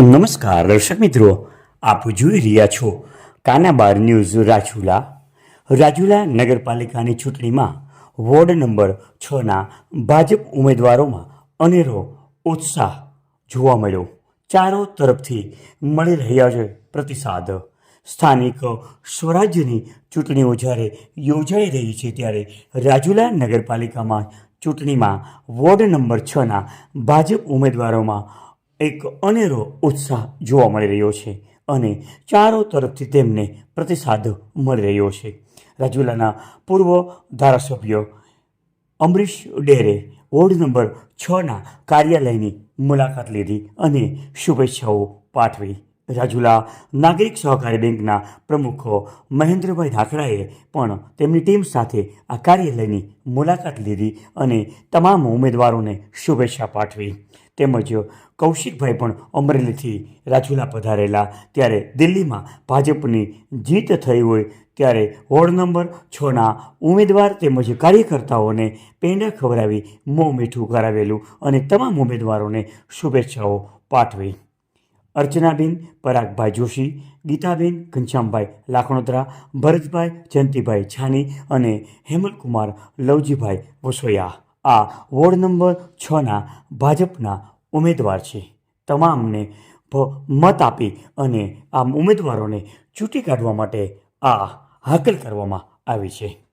નમસ્કાર, દર્શક મિત્રો, આપ જોઈ રહ્યા છો કાનાબાર ન્યૂઝ રાજુલા. રાજુલા નગરપાલિકાની ચૂંટણીમાં વોર્ડ નંબર છના ભાજપ ઉમેદવારોમાં અનેરો ઉત્સાહ જોવા મળ્યો. ચારો તરફથી મળી રહ્યા છે પ્રતિસાદ. સ્થાનિક સ્વરાજ્યની ચૂંટણીઓ જ્યારે યોજાઈ રહી છે ત્યારે રાજુલા નગરપાલિકામાં ચૂંટણીમાં વોર્ડ નંબર છના ભાજપ ઉમેદવારોમાં એક અનેરો ઉત્સાહ જોવા મળી રહ્યો છે અને ચારો તરફથી તેમને પ્રતિસાદ મળી રહ્યો છે. રાજુલાના પૂર્વ ધારાસભ્ય અમરીશ ડેરે વોર્ડ નંબર છના કાર્યાલયની મુલાકાત લીધી અને શુભેચ્છાઓ પાઠવી. રાજુલા નાગરિક સહકારી બેંકના પ્રમુખ મહેન્દ્રભાઈ ધાકડાએ પણ તેમની ટીમ સાથે આ કાર્યાલયની મુલાકાત લીધી અને તમામ ઉમેદવારોને શુભેચ્છા પાઠવી. તેમજ કૌશિકભાઈ પણ અમરેલીથી રાજુલા પધારેલા. ત્યારે દિલ્હીમાં ભાજપની જીત થઈ હોય ત્યારે વોર્ડ નંબર છના ઉમેદવાર તેમજ કાર્યકર્તાઓને પેંડા ખવડાવી મોં મીઠું કરાવેલું અને તમામ ઉમેદવારોને શુભેચ્છાઓ પાઠવી. અર્ચનાબેન, પરાગભાઈ જોશી, ગીતાબેન, ઘનશ્યામભાઈ લાખણોદરા, ભરતભાઈ, જયંતિભાઈ છાની અને હેમલકુમાર લવજીભાઈ વસોયા આ વોર્ડ નંબર છના ભાજપના ઉમેદવાર છે. તમામને મત આપી અને આ ઉમેદવારોને ચૂંટી કાઢવા માટે આ હાકલ કરવામાં આવી છે.